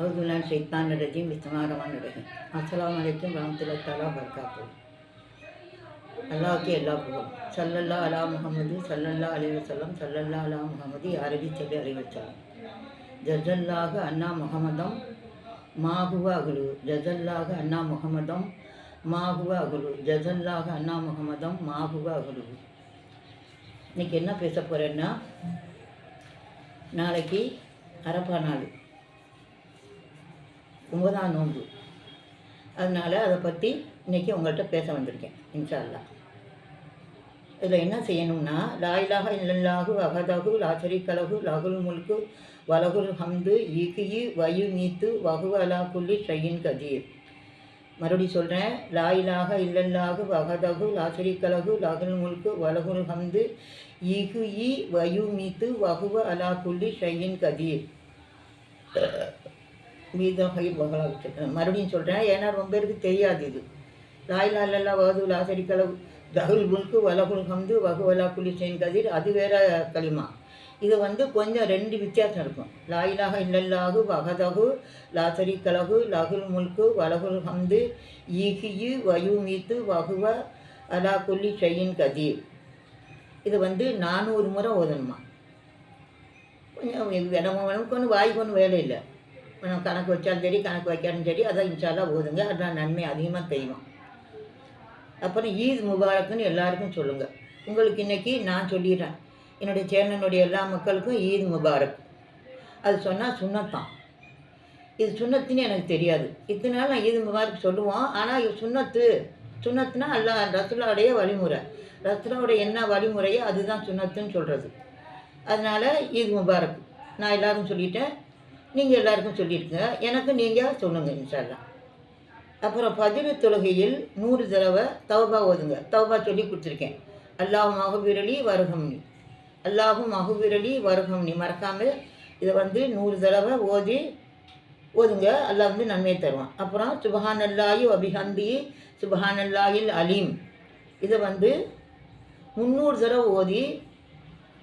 அவுதுல்லான் சைத்தான் ரஜீம் இஸ்மாரமான் ரஹீம் அஸ்லாம் அலைக்கும் வரமத்துல்லாஹி தஆலா வபரகாத்துஹு. அல்லாஹ்க்கு எல்லா புகழும். சல்லல்லா அலா முகமது சல்லல்லா அலைஹி வஸல்லம் சல்லல்லா அலா முகமது அரபி சபி அலைஹி வஸல்லம் அண்ணா முகமதம் மாஹுவ அகுலு. ஜஸல்லாஹு அண்ணா முகமதம் மாஹுவ அகுலு. ஜஜல்லாக அண்ணா முகமதம் மாகுவா அகுலு. இன்னைக்கு என்ன பேச போகிறேன்னா நாளைக்கு அரப்பா நாள். ஒன்பதாம் நோன்பு. அதனால் அதை பற்றி இன்றைக்கி உங்கள்கிட்ட பேச வந்திருக்கேன் இன்ஷால்லா இதில் என்ன செய்யணும்னா லாயிலாக இல்லாகு அகதகு லாச்சரி கலகு லகுல் முல்கு வலகுல் ஹம்து ஈகியி வயு நீத்து வகு அலா குல்லி ஷையின் கதீர். மறுபடி சொல்கிறேன் லாயிலாக இல்லல்லாகு வகதகு லாச்சரி கலகு லகுல் முல்கு வலகுல் ஹம்து இகு இ வயு மீத்து வகுவ அலா குல்லி ஷையின் கதீர். மீதம் ஹை பகலா மறுபடியும் சொல்கிறேன் ஏன்னா ரொம்ப பேருக்கு தெரியாது இது. லாயிலா இல்லல்லா வகது லாசரி கலவு தகுல் முல்கு வலகுல் ஹம்து வகு வலா கதிர் அது வேற களிமா. இது வந்து கொஞ்சம் ரெண்டு வித்தியாசம் இருக்கும். லாயிலாக இல்லல்லாகு வகதகு லாசரி கலகு லகுல் முல்கு வலகுல் ஹம்து ஈகியு வயு மீத்து வகுவ அலா குல்லி ஷையின் கதீர். இது வந்து நானூறு முறை ஓதணுமா? கொஞ்சம் இடமும் வேணும் கொஞ்சம் வாய்க்கு ஒன்றும் வேலை இல்லை. கணக்கு வச்சாலும் சரி கணக்கு வைக்காலும் சரி அதான் இன்ஷால்லா ஓதுங்க. அதான் நன்மை அதிகமாக செய்வோம் அப்புறம் ஈத் முபாரக்குன்னு எல்லாருக்கும் சொல்லுங்கள் உங்களுக்கு இன்றைக்கி நான் சொல்லிடுறேன். என்னுடைய சேனனுடைய எல்லா மக்களுக்கும் ஈத் முபாரக். அது சொன்னால் சுண்ணத்தான். இது சுண்ணத்துன்னு எனக்கு தெரியாது. இத்தனை நாள் நான் ஈது முபாரக் சொல்லுவோம். ஆனால் இது சுண்ணத்து. சுண்ணத்துனா அல்லா ரசுலாவுடைய வழிமுறை. ரசுலாவுடைய என்ன வழிமுறையோ அதுதான் சுண்ணத்துன்னு சொல்கிறது அதனால் ஈத் முபாரக். நான் எல்லோரும் சொல்லிட்டேன். நீங்கள் எல்லாருக்கும் சொல்லியிருக்கீங்க எனக்கு நீங்கள் சொல்லுங்கள் இன்ஷால்லாம் அப்புறம் பதிவு தொழுகையில் நூறு தடவை தௌபா ஓதுங்க. தௌபா சொல்லி கொடுத்துருக்கேன். அல்லாஹ் மகபிரலி வருகம்னி அல்லாஹும் மகபிரலி வருகம்னி மறக்காமல் இதை வந்து நூறு தடவை ஓதி ஓதுங்க. அல்லாஹ் வந்து நன்மை தருவான். அப்புறம் சுபஹான் அல்லாஹி அபிஹந்தி சுபஹான் அல்லாஹில் அலீம். இதை வந்து முந்நூறு தடவை ஓதி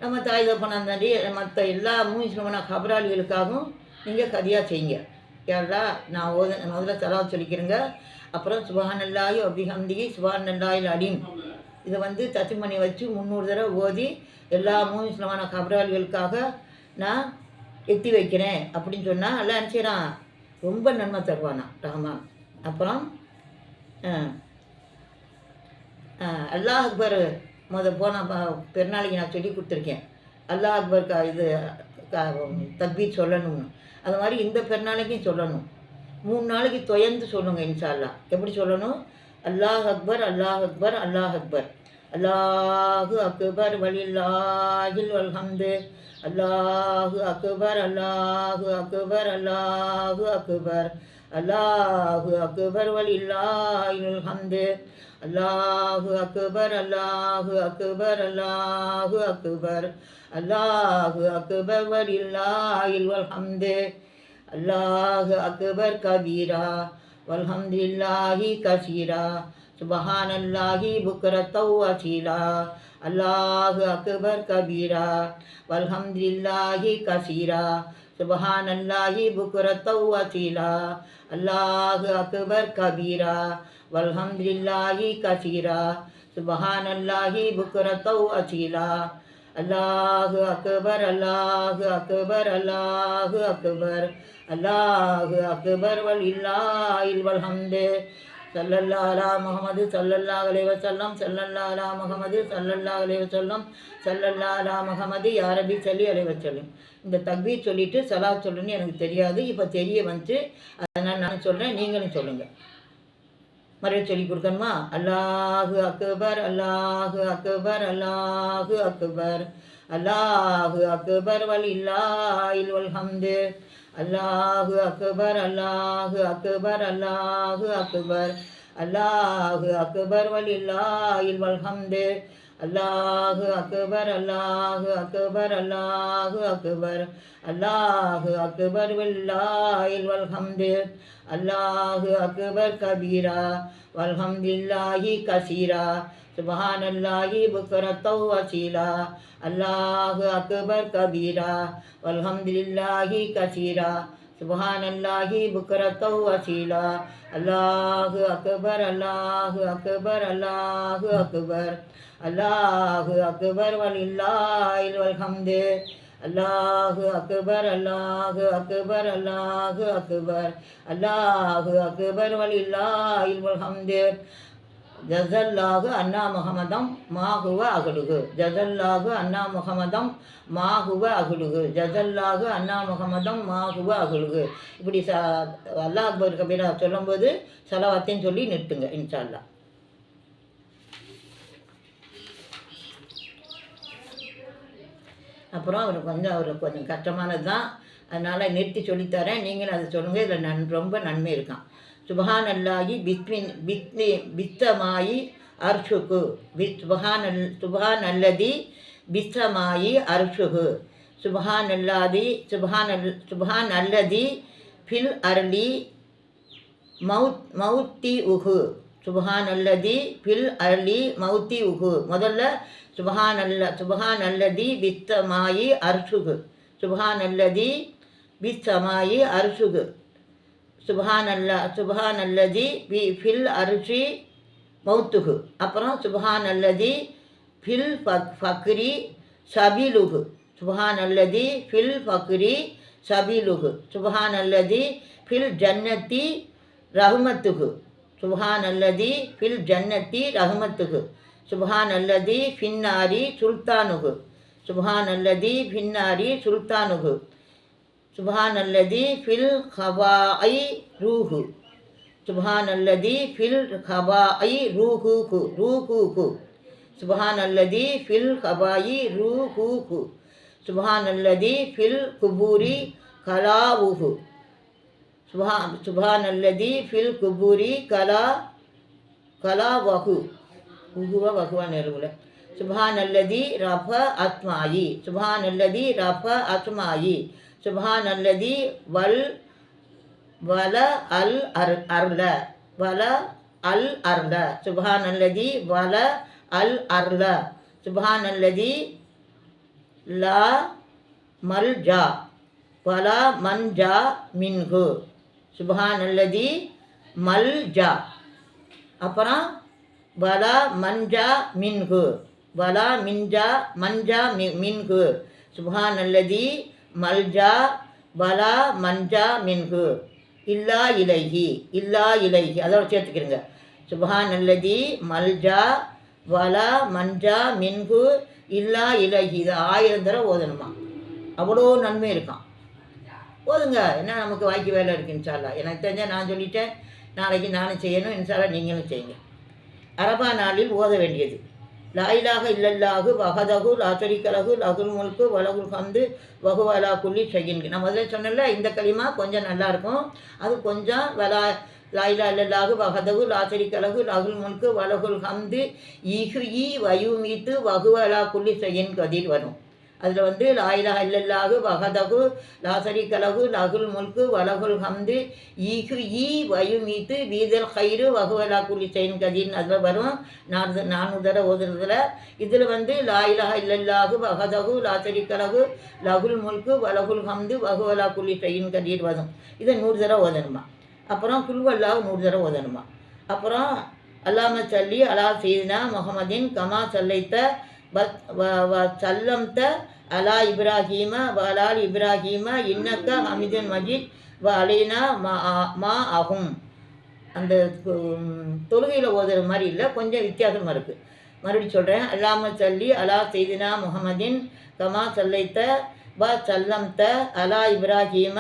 நம்ம தாய் தப்பனாந்தாண்டி மற்ற எல்லா மூவிஸ்லமான கபராளிகளுக்காகவும் நீங்கள் சரியாக செய்யுங்க. யாரா நான் ஓத முதல்ல தலா சொல்லிக்கிறேங்க. அப்புறம் சுபஹான் அல்லாஹி அபிஹம்தி சுபஹான் இதை வந்து தத்துமணி வச்சு முந்நூறு தடவை ஓதி எல்லா மூவிஸ்லமான கபராளிகளுக்காக நான் எத்தி வைக்கிறேன் அப்படின்னு சொன்னால் எல்லாம் நினச்சிடான் ரொம்ப நன்மை தருவானா ரஹ்மான். அப்புறம் அல்லாஹ் அக்பர் முத போன பெருநாளைக்கு நான் சொல்லி கொடுத்துருக்கேன். அல்லாஹ் அக்பர் க இது தக்பீர் சொல்லணும்னு. அது மாதிரி இந்த பெருநாளைக்கும் சொல்லணும். மூணு நாளைக்கு துயந்து சொல்லுங்க இன்ஷால்லா எப்படி சொல்லணும்? அல்லாஹ் அக்பர் அல்லாஹ் அக்பர் அல்லாஹ் அக்பர். அல்லாஹு அக்பர் வலில்லாஹில் வல்ஹம்து. அல்லாஹு அக்பர் அல்லாஹு அக்பர் அல்லாஹு அக்பர். அல்லாஹு அக்பர் வலில்லாஹில் ஹம்து அல்லாஹு அக்பர் அல்லாஹு அக்பர் அல்லாஹு அக்பர். அல்லாஹு அக்பர் வலில்லாஹில் வல்ஹம்து. அல்லாஹு அக்பர் கபீரா வல்ஹம்துல்லாஹி கசீரா. சுபஹான் அல்லாஹி புக்ரத்தௌ அசீலா அல்லாஹு அக்பர் கபீரா வல்ஹம்துல்லாஹி கசீரா. சுபஹான் அல்லாஹி புக்ரத்தௌ அசீலா. அல்லாஹு அக்பர் கபீரா. வல்ஹம்துலில்லாஹி கசீரா. சுபஹான் அல்லாஹி புக்ரத்தௌ அசீலா. அல்லாஹு அக்பர் அல்லாஹு அக்பர் அல்லாஹு அக்பர். அல்லாஹு அக்பர் வல் வலில்லாஹில் வல்ஹம்து. சல்லல்லா அலா முகமது சல்லல்லா அலைஹி சொல்லம் சல்லல்லா அலா முகமது சல்லல்லா அலைஹி சல்லல்லா அலா முகமது யாரபி சொல்லி அலைஹி வஸல்லம். இந்த தக்பீர் சொல்லிட்டு சலா சொல்லணும்னு எனக்கு தெரியாது. இப்போ தெரிய வந்துச்சு. அதனால் நான் சொல்கிறேன் நீங்களும் சொல்லுங்கள் மறுபடியும் சொல்லி கொடுக்கணுமா? அல்லாஹு அக்பர் அல்லாஹு அக்பர் அல்லாஹு அக்பர். அல்லாஹு அக்பர் வலில்லாஹில் வல்ஹம்து. அல்லாஹு அக்பர் அல்லாஹு அக்பர் அல்லாஹு அக்பர். அல்லாஹு அக்பர் வலில்லாயில் வல்ஹம்து. அல்லாஹு அக்பர் அல்லாஹு அக்பர் அல்லாஹு அக்பர். அல்லாஹு அக்பர் வில்லாயில் வல்ஹம்து. அல்லாஹு அக்பர் கபீரா. வல்ஹம்தில்லாஹி கசீரா. சுபஹானல்லாஹி புக்கரத்தௌ வசீலா அல்லாஹு அக்பர் கபீரா. வல்ஹம்தில்லாஹி கசீரா. சுபஹானல்லாஹி புக்கரத்தௌ அசீலா. அல்லாஹு அக்பர் அல்லாஹு அக்பர் அல்லாஹு அக்பர். அல்லாஹு அக்பர் வலில்லாஹில் வல்ஹம்து. அல்லாஹு அக்பர் அல்லாஹு அக்பர் அல்லாஹு அக்பர். அல்லாஹு அக்பர் வலில்லாஹில் வல்ஹம்து. ஜசல்லாகு அண்ணா முகமதம் மாகுவ அகுலுகு ஜசல்லாகு அண்ணா முகமதம் மாகுவ அகுலுகு ஜசல்லாகு அண்ணா முகமதம் மாகுவ அகுலுகு இப்படி ச அல்லாஹ் அக்பர் கபீரா சொல்லும்போது செலவாத்தையும் சொல்லி நிறுத்துங்க இன்ஷால்லா அப்புறம் அவருக்கு வந்து அவருக்கு கொஞ்சம் கஷ்டமானது தான் அதனால் நிறுத்தி சொல்லித்தரேன் நீங்களும் அதை சொல்லுங்கள் இதில் நன் ரொம்ப நன்மை இருக்கான் சுபஹானல்லாயி பித்மின் பித்னி பித்தமாயி அர்ஷுகு. பித் சுபஹானல் சுபஹானல்லதி பித்தமாயி அர்ஷுகு. சுபஹானல்லாதி சுபஹானல் சுபஹானல்லதி ஃபில் அர்லி மவுத் மவுத்தி உகு சுபஹானல்லதி ஃபில் அர்லி மவுத்தி உகு முதல்ல சுபஹானல்ல சுபஹானல்லதி வித்தமாயி அர்ஷுகு. சுபஹானல்லதி வித்தமாயி அர்ஷுகு. சுபஹானல்லா சுபஹானல்லதி சுபஹான் வி ஃபில் அரிசி மௌத்துகு. அப்புறம் சுபஹானல்லதி ஃபில் ஃபக் ஃபக்ரி சபிலுகு. சுபஹானல்லதி ஃபில் ஃபக்ரி சபிலுகு. சுபஹானல்லதி ஃபில் ஜன்னத்தி ரஹ்மத்துகு. சுபஹானல்லதி ஃபில் ஜன்னத்தி ரஹ்மத்துகு. சுபஹானல்லதி ஃபின்னாரி சுல்தானுகு. சுபஹானல்லதி ஃபின்னாரி சுல்தானுகு. சுபஹான் அல்லதி ஃபில் ஹபாஐ ரூஹு சுபஹான் அல்லதி ஃபில் ஹபாஐ ரூஹூகு ரூஹூகு சுபஹான் அல்லதி ஃபில் ஹபாயி ரூஹூகு சுபஹான் அல்லதி ஃபில் குபூரி கலாவுகு சுபஹா சுபஹான் அல்லதி ஃபில் குபூரி கலா கலா வகு உகுவ வகுவா நெருவில் சுபஹான் அல்லதி ரஃப அத்மாயி சுபஹான் அல்லதி சுபான் அல்லதி வல் வல அல் அர் அர்ல வல அல் அர்ல சுபான் அல்லதி வல அல் அர்ல சுபான் அல்லதி லா மல் ஜா. வல மன் ஜா மின்ஹு சுபஹான் அல்லதி மல் ஜா. அப்புறம் வலா மஞ்சா மின்கு. வலா மின்ஜா மஞ்சா மி மின்கு. சுபான் அல்லதி மல்ஜா வலா மஞ்சா மின்கு. இல்லா இலகி இல்லா இலகி அதோட சேர்த்துக்கிறங்க. சுபஹான் அல்லதி மல்ஜா வலா மஞ்சா மின்கு இல்லா இலகி இது ஆயிரம் தடவை ஓதணுமா? அவ்வளோ நன்மை இருக்கான் ஓதுங்க. என்ன நமக்கு வாய்க்கு வேலை இருக்கு இன்ஷால்லா எனக்கு தெரிஞ்சால் நான் சொல்லிட்டேன். நாளைக்கு நானும் செய்யணும். இன்ஷால்லா நீங்களும் செய்யுங்க. அரபா நாளில் ஓத வேண்டியது. லாயிலாக இல்லல்லாகு வகதகு லாத்தரிக்கலகு லகுல் முல்கு வலகுல் ஹந்து வகுவலா குள்ளி ஷகின்கு நான் முதல்ல சொன்னல இந்த களிமா கொஞ்சம் நல்லா இருக்கும். அது கொஞ்சம் வலா லாயிலா இல்லல்லாகு வகதகு லாசரிக்கலகு லகுல் முல்கு வலகுல் ஹந்து இஹு வயு வயுமீத்து வகுவலா குள்ளி செய்யின் கதிர் வரும். அதில் வந்து லாயிலா இல்லல்லாகு வகதகு லாசரி கலகு லகுல் முல்கு வலகுல் ஹம்து ஈகு ஈ வயுமீத்து வீதல் ஹைரு வகுவலா குலி செயின் கதின்னு அதில் வரும். நான் நானூறு தடவை ஓதுறதுல. இதில் வந்து லாயிலா இல்லல்லாகு வகதகு லாசரி கலகு லகுல் முல்கு வலகுல் ஹம்து வகுவலா குலி செயின் கதீர் வரும். இதை நூறு தடவை ஓதணுமா? அப்புறம் குல்வல்லாவு நூறு தடவை ஓதணுமா? அப்புறம் அல்லாம சல்லி அலா செய்தினா முகமதின் கமா சல்லைத்த சல்லம்த அலா இப்ராஹீம வலால் இப்ராஹீமா இப்ராஹீம இன்னக்க ஹமிதுன் மஜீத் வ அலைனா மா ஆ- மா அகும் அந்த தொழுகையில் ஓதுற மாதிரி இல்லை கொஞ்சம் வித்தியாசமாக இருக்குது மறுபடியும் சொல்கிறேன் அல்லாம சல்லி அலா செய்தினா முகமதின் கமா சல்லைத்த வ சல்லம்த அலா இப்ராஹீம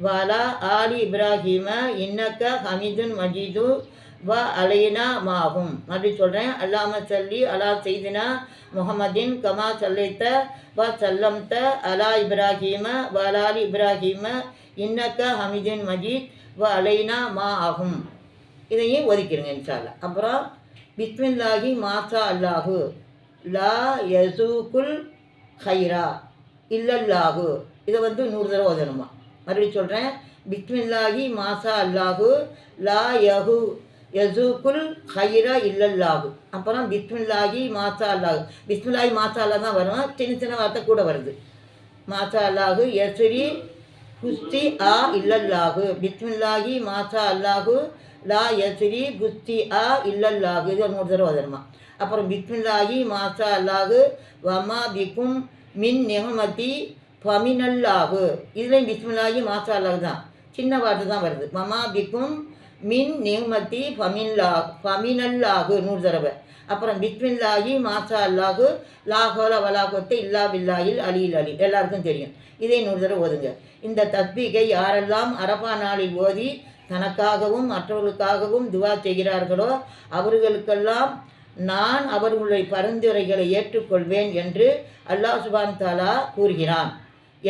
வலா ஆலி இப்ராஹீம இன்னக்க ஹமிதுன் மஜீது வ அலைனா மாகும் மறுபடியும் சொல்கிறேன் அல்லாம சல்லி அலா செய்தினா முகமதின் கமா சல்லைத்த வ சல்லம்த அலா இப்ராஹீம வ அலாலி இப்ராஹீம இன்னக்க ஹமிதின் மஜீத் வ அலைனா மா ஆகும் இதையும் ஒதுக்கிடுங்க இன்ஷால்ல அப்புறம் பிஸ்மில்லாஹி மாசா அல்லாஹு. லா யசூகுல் ஹைரா இல்லல்லாஹு. இதை வந்து நூறு தடவை ஓதணுமா? மறுபடியும் சொல்கிறேன் பிஸ்மில்லாஹி மாசா அல்லாஹு லா யஹு யசூக்குல் ஹைரா இல்லல்லாகு அப்புறம் பிஸ்மில்லாஹி மாசா அல்லாஹு பிஸ்மில்லாஹி மாசா அல்லா தான் வரும். சின்ன சின்ன வார்த்தை கூட வருது. மாசா அல்லாஹு யசுரி குஸ்தி ஆ இல்லல்லாகு பிஸ்மில்லாஹி மாசா அல்லாஹு லா யசுரி குஸ்தி ஆ இல்லல்லாகு இது ஒரு மூணு தடவை வதருமா அப்புறம் பிஸ்மில்லாஹி மாசா அல்லாஹு வமா பிகும் மின் நெஹமதி ஃபமினல்லாகு இதுலேயும் பிஸ்மில்லாஹி மாசா அல்லாஹு தான். சின்ன வார்த்தை தான் வருது. மமா பிக்கும் மின் நிகமதி ஃபமின்லா ஃபமினல்லாஹு நூறு தடவை. அப்புறம் பிஸ்மில்லாஹி மாசா அல்லாஹு லாஹோல வலாகோத்தை இல்லா பில்லாயில் அலியில் அலி எல்லாருக்கும் தெரியும். இதை நூறு தடவை ஓதுங்க. இந்த தத்பீகை யாரெல்லாம் அரபா நாளில் ஓதி தனக்காகவும் மற்றவர்களுக்காகவும் துவா செய்கிறார்களோ அவர்களுக்கெல்லாம் நான் அவர்களுடைய பரிந்துரைகளை ஏற்றுக்கொள்வேன் என்று அல்லாஹ் சுபான் தாலா கூறுகிறான்.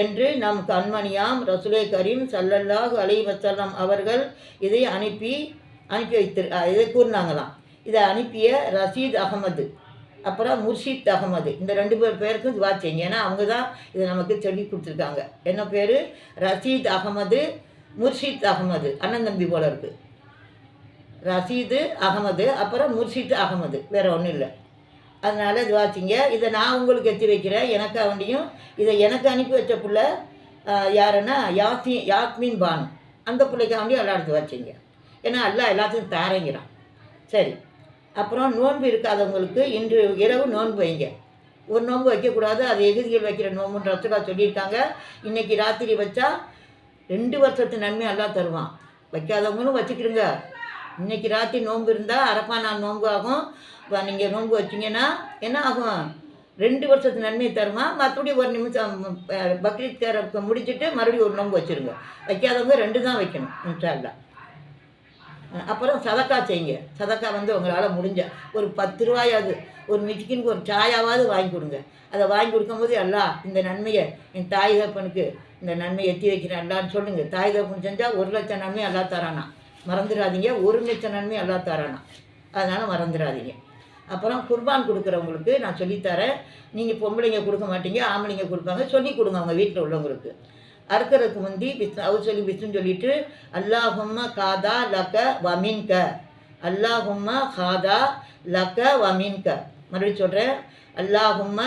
என்று நம் கண்மணியாம் ரசுலே கரீம் சல்லல்லாஹு அலி வசல்லாம் அவர்கள் இதை அனுப்பி அனுப்பி வைத்து இதை கூறினாங்களாம். இதை அனுப்பிய ரசீத் அகமது அப்புறம் முர்ஷித் அகமது இந்த ரெண்டு பேர் பேருக்கும் துவா செய்யுங்க. ஏன்னா அவங்க தான் இதை நமக்கு சொல்லி கொடுத்துருக்காங்க. என்ன பேர்? ரசீத் அகமது முர்ஷித் அகமது அண்ணன் தம்பி போல இருக்குது ரசீது அகமது அப்புறம் முர்ஷித் அகமது வேறு ஒன்றும் இல்லை. அதனால் துவாச்சிங்க இதை நான் உங்களுக்கு எத்தி வைக்கிறேன். எனக்கு அவண்டியும் இதை எனக்கு அனுப்பி வச்ச பிள்ளை யாருன்னா யாசி யாஸ்மின் பானு. அந்த பிள்ளைக்காண்டி எல்லா வச்சிங்க. ஏன்னா எல்லாம் எல்லாத்தையும் தாரங்கிறான். சரி. அப்புறம் நோன்பு இருக்காதவங்களுக்கு இன்று இரவு நோன்பு வைங்க. ஒரு நோன்பு வைக்கக்கூடாது. அது எகுதியில் வைக்கிற நோன்புன்ற ரசுலா சொல்லியிருக்காங்க. இன்றைக்கி ராத்திரி வச்சா ரெண்டு வருஷத்து நன்மை எல்லாம் தருவான். வைக்காதவங்களும் வச்சுக்கிடுங்க. இன்றைக்கி ராத்திரி நோன்பு இருந்தால் அரப்பா நான் நோன்பு ஆகும். இப்போ நீங்கள் நோன்பு வச்சிங்கன்னா என்ன ஆகும்? ரெண்டு வருஷத்து நன்மை தருமா? மற்றபடி ஒரு நிமிஷம் பக்ரீத் தேர முடிச்சுட்டு மறுபடியும் ஒரு நோன்பு வச்சுருங்க. வைக்காதவங்க ரெண்டு தான் வைக்கணும் இன்ஷால்லா அப்புறம் சதக்கா செய்யுங்க. சதக்கா வந்து உங்களால் முடிஞ்ச ஒரு பத்து ரூபாயாவது ஒரு மிச்சிக்கினுக்கு ஒரு சாயாவது வாங்கி கொடுங்க. அதை வாங்கி கொடுக்கும்போது எல்லாம் இந்த நன்மையை என் தாய் தப்பனுக்கு இந்த நன்மையை எத்தி வைக்கிறேன் எல்லான்னு சொல்லுங்கள் தாய் தப்பன் செஞ்சால் ஒரு லட்சம் நன்மை எல்லாம் தரானா. மறந்துடாதீங்க ஒரு லட்சம் நன்மை எல்லாம் தரானா. அதனால் மறந்துடாதீங்க. அப்புறம் குர்பான் கொடுக்குறவங்களுக்கு நான் சொல்லித்தரேன். நீங்கள் பொம்பளைங்க கொடுக்க மாட்டீங்க ஆம்பளைங்க கொடுப்பாங்க சொல்லி கொடுங்க அவங்க வீட்டில் உள்ளவங்களுக்கு. அறுக்கிறதுக்கு முந்தி பிஸ் அவர் சொல்லி பிஸ்ன்னு சொல்லிட்டு அல்லாஹும்ம காதா லக்க வமீன்க. அல்லாஹும்ம காதா லக்க வமீன்க. மறுபடியும் சொல்கிறேன் அல்லாஹும்ம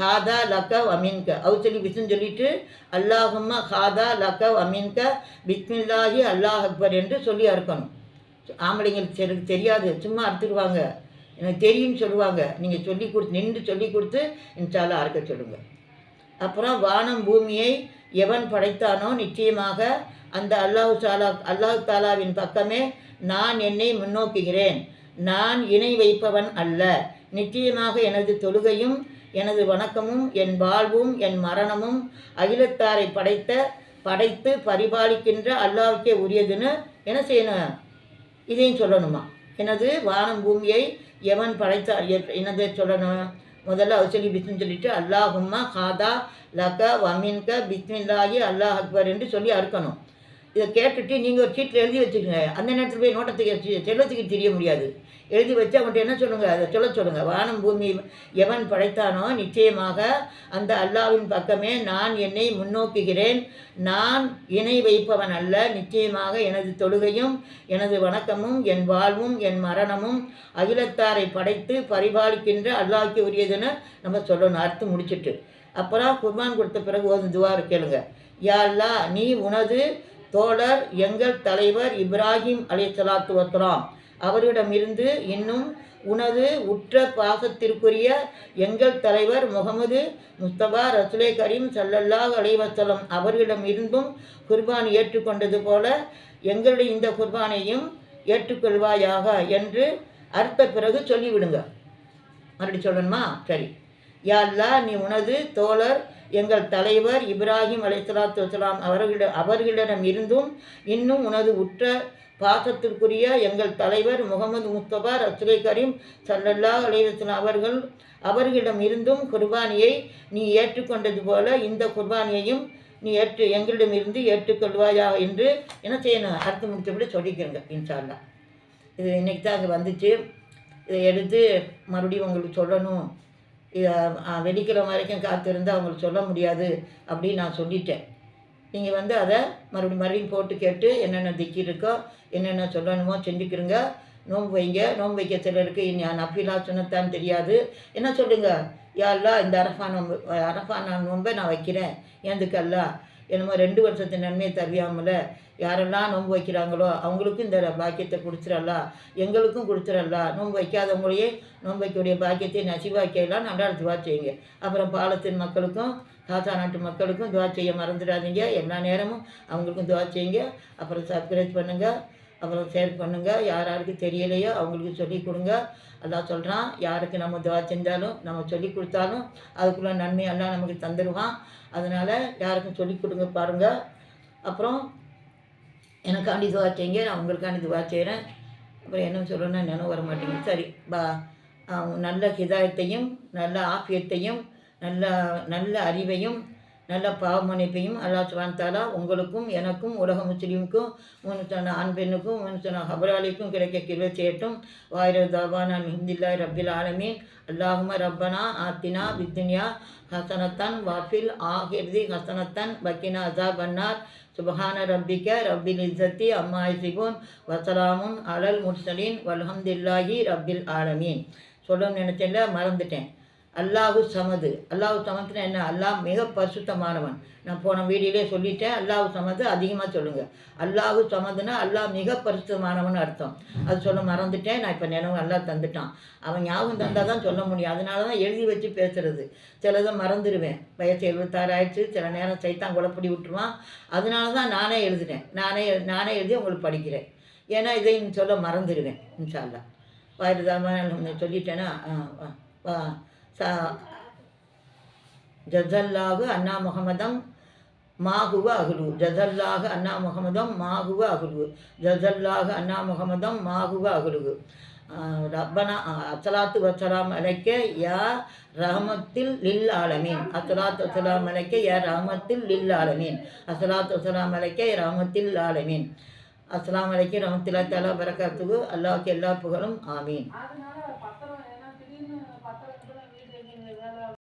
காதா லக்க வமீன்க. அவர் சொல்லி பிஸ்ன்னு சொல்லிட்டு அல்லாஹும்ம காதா லக்க வமீன்க பிஸ்மில்லாஹி அல்லாஹ் அக்பர் என்று சொல்லி அறுக்கணும். ஆம்பளைங்களுக்கு தெரியாது சும்மா அறுத்துடுவாங்க. எனக்கு தெரியும்னு சொல்லுவாங்க. நீங்கள் சொல்லி கொடுத்து நின்று சொல்லி கொடுத்து இன்ஷால்லா அறுக்க சொல்லுங்கள் அப்புறம் வானம் பூமியை எவன் படைத்தானோ நிச்சயமாக அந்த அல்லாஹு சாலா அல்லாஹு தாலாவின் பக்கமே நான் என்னை முன்னோக்குகிறேன். நான் இணை வைப்பவன் அல்ல. நிச்சயமாக எனது தொழுகையும் எனது வணக்கமும் என் வாழ்வும் என் மரணமும் அகிலத்தாரை படைத்த படைத்து பரிபாலிக்கின்ற அல்லாவுக்கே உரியதுன்னு என்ன செய்யணும்? இதையும் சொல்லணுமா? எனது வானம் பூமியை எவன் படைத்தா என்னதை சொல்லணும் முதல்ல அவர் சொல்லி பிஸ்மின்னு சொல்லிட்டு அல்லாஹும்மா காதா லக வமின்க பிஸ்மில்லாஹி அல்லாஹ் அக்பர் என்று சொல்லி அறுக்கணும். இதை கேட்டுட்டு நீங்கள் ஒரு சீட்டில் எழுதி வச்சுக்கோங்க. அந்த நேரத்தில் போய் நோட்டத்துக்கு செல்வத்துக்கு தெரிய முடியாது. எழுதி வச்சு அவன்கிட்ட என்ன சொல்லுங்கள் அதை சொல்ல சொல்லுங்கள் வானம் பூமி எவன் படைத்தானோ நிச்சயமாக அந்த அல்லாவின் பக்கமே நான் என்னை முன்னோக்குகிறேன். நான் இணை வைப்பவன் அல்ல. நிச்சயமாக எனது தொழுகையும் எனது வணக்கமும் என் வாழ்வும் என் மரணமும் அகிலத்தாரை படைத்து பரிபாலிக்கின்ற அல்லாவுக்கு உரியதுன்னு நம்ம சொல்லணும். அர்த்தம் முடிச்சுட்டு. அப்புறம் குர்பான் கொடுத்த பிறகு ஒரு துவார் கேளுங்க. யா அல்லாஹ் நீ உனது தோழர் எங்கள் தலைவர் இப்ராஹிம் அலைஹிஸ்ஸலாத்து வஸ்ஸலாம். அவரிடமிருந்து இன்னும் உனது உற்ற பாசத்திற்குரிய எங்கள் தலைவர் முகமது முஸ்தபா ரசுலே கரீம் சல்லல்லாஹ் அலைவசலம் அவர்களிடமிருந்தும் குர்பான் ஏற்றுக்கொண்டது போல எங்களுடைய இந்த குர்பானையும் ஏற்றுக்கொள்வாயாக என்று அர்த்த பிறகு சொல்லிவிடுங்க. மறுபடி சொல்லணுமா? சரி. யா நீ உனது தோழர் எங்கள் தலைவர் இப்ராஹிம் அலைசலாத்து வலாம் அவர்களிட அவர்களிடம் இருந்தும் இன்னும் உனது உற்ற பாசத்திற்குரிய எங்கள் தலைவர் முகமது முஸ்தபா ரசுலை கரீம் சல்லல்லாஹ் அலைவசன் அவர்கள் அவர்களிடம் இருந்தும் குர்பானியை நீ ஏற்றுக்கொண்டது போல இந்த குர்பானியையும் நீ ஏற்று எங்களிடமிருந்து ஏற்றுக்கொள்வாயா என்று என்ன செய்யணும்? அர்த்தம் முடிச்சபடி சொல்லிக்கிறேங்க இன்ஷால்லா இது இன்னைக்கு தான் அங்கே வந்துச்சு. இதை எடுத்து மறுபடியும் உங்களுக்கு சொல்லணும். வெடிக்கிற வரைக்கும் காத்திருந்து அவங்களுக்கு சொல்ல முடியாது அப்படின்னு நான் சொல்லிட்டேன். நீங்கள் வந்து அதை மறுபடியும் மறுபடியும் போட்டு கேட்டு என்னென்ன திக்கி இருக்கோ என்னென்ன சொல்லணுமோ செஞ்சுக்கிறங்க நோன்பு வைங்க. நோன்பு வைக்க சிலருக்கு இனி நப்பிலா சொன்னதான் தெரியாது. என்ன சொல்லுங்கள் யாரெல்லாம் இந்த அரஃபா நோன்பு அரஃபா நான் நோன்பை நான் வைக்கிறேன். ஏந்துக்கு என்னமோ ரெண்டு வருஷத்து நன்மையை தருவியாமல யாரெல்லாம் நோன்பு வைக்கிறாங்களோ அவங்களுக்கும் இந்த பாக்கியத்தை கொடுத்துறல்லா எங்களுக்கும் கொடுத்துறல்லா நோன்பு வைக்காதவங்களையே நோன்பு வைக்கக்கூடிய பாக்கியத்தை நசிவாக்கியெல்லாம் நல்லா துவா செய்யுங்க. அப்புறம் பாலத்தின் மக்களுக்கும் காசா நாட்டு மக்களுக்கும் துவா செய்ய மறந்துடாதீங்க. எல்லா நேரமும் அவங்களுக்கும் துவா செய்யுங்க. அப்புறம் சப்ஸ்கிரைப் பண்ணுங்கள் அப்புறம் ஷேர் பண்ணுங்கள் யார் யாருக்கு தெரியலையோ அவங்களுக்கு சொல்லி கொடுங்க. அதான் சொல்கிறான் யாருக்கு நம்ம துவா செஞ்சாலும் நம்ம சொல்லி கொடுத்தாலும் அதுக்குள்ள நன்மை எல்லாம் நமக்கு தந்துடுவான் அதனால் யாருக்கும் சொல்லி கொடுங்க பாருங்கள் அப்புறம் எனக்காண்டி துவா செய்யுங்க நான் உங்களுக்காண்டி துவா செய்கிறேன் அப்புறம் என்ன சொல்லணும்னா நினைவு வர மாட்டேங்குது. சரி பா அவங்க நல்ல ஹிதாயத்தையும் நல்ல ஆஃபியத்தையும் நல்ல நல்ல அறிவையும் நல்ல பாவமன்னிப்பையும் அல்லாஹ் சுவான்தாலா உங்களுக்கும் எனக்கும் உலக முஸ்லீமுக்கும் மூணு சொன்ன ஆண் பெண்ணுக்கும் மூணு சொன்ன ஹபராலிக்கும் கிடைக்க கிருவை செய்யட்டும். வாயிர தாபான் ஹிந்தில்லாய் ரப்பில் ஆலமீன். அல்லாஹும ரப்பனா ஆத்தினா வித்துனியா ஹசனத்தன் வாஃபில் ஆஹிர்தி ஹசனத்தன் பக்கினா அசா பன்னார் சுபஹான ரப்பிக்க ரப்பில் இசத்தி அம்மா இசிபுன் வசலாமுன் அலல் முர்சலீன் வல்ஹம்துல்லாஹி ரப்பில் ஆலமீன். சொல்லணும்னு நினச்சல மறந்துட்டேன். அல்லாஹு சமது. அல்லாஹு சமத்துனா என்ன? அல்லாஹ் மிக பரிசுத்தமானவன். நான் போன வீடியோலே சொல்லிட்டேன் அல்லாஹு சமது அதிகமாக சொல்லுங்கள் அல்லாஹு சமதுன்னா அல்லாஹ் மிக பரிசுத்தமானவன் அர்த்தம். அது சொல்ல மறந்துட்டேன் நான் இப்போ நினைவு நல்லா தந்துட்டான். அவன் ஞாபகம் தந்தால் தான் சொல்ல முடியும். அதனால தான் எழுதி வச்சு பேசுறது. சிலதை மறந்துடுவேன் வயசு எழுபத்தாறு ஆயிடுச்சு சில நேரம் சைத்தான் குழப்படி விட்டுருவான். அதனால தான் நானே எழுதுனேன். நானே நானே எழுதி உங்களுக்கு படிக்கிறேன். ஏன்னா இதை சொல்ல மறந்துடுவேன் இன்ஷால்லா வாயிருதாமல் சொல்லிட்டேன்னா ஆ, ச ஜசல்லாஹு அண்ணா முகமதம் மாகுவ அகுலு. ஜசல்லாஹு அண்ணா முகமதம் மாகுவ அகுலு. ஜசல்லாஹு அண்ணா முகமதம் மாகுவ அகுலு. ரப்பனா அசலாத்து வசலாம் அலைக்க யா ரஹமத்தில் லில் ஆலமீன். அசலாத் வசலாம் அலைக்க யா ரஹமத்தில் லில் ஆலமீன். அசலாத் வசலாம் அலைக்க ரஹமத்தில் ஆலமீன். அஸ்லாம் வலைக்கம் ரஹமத்துல்லா தஆலா பரக்காத்துஹு அல்லாவுக்கு எல்லா புகழும் ஆமீன்.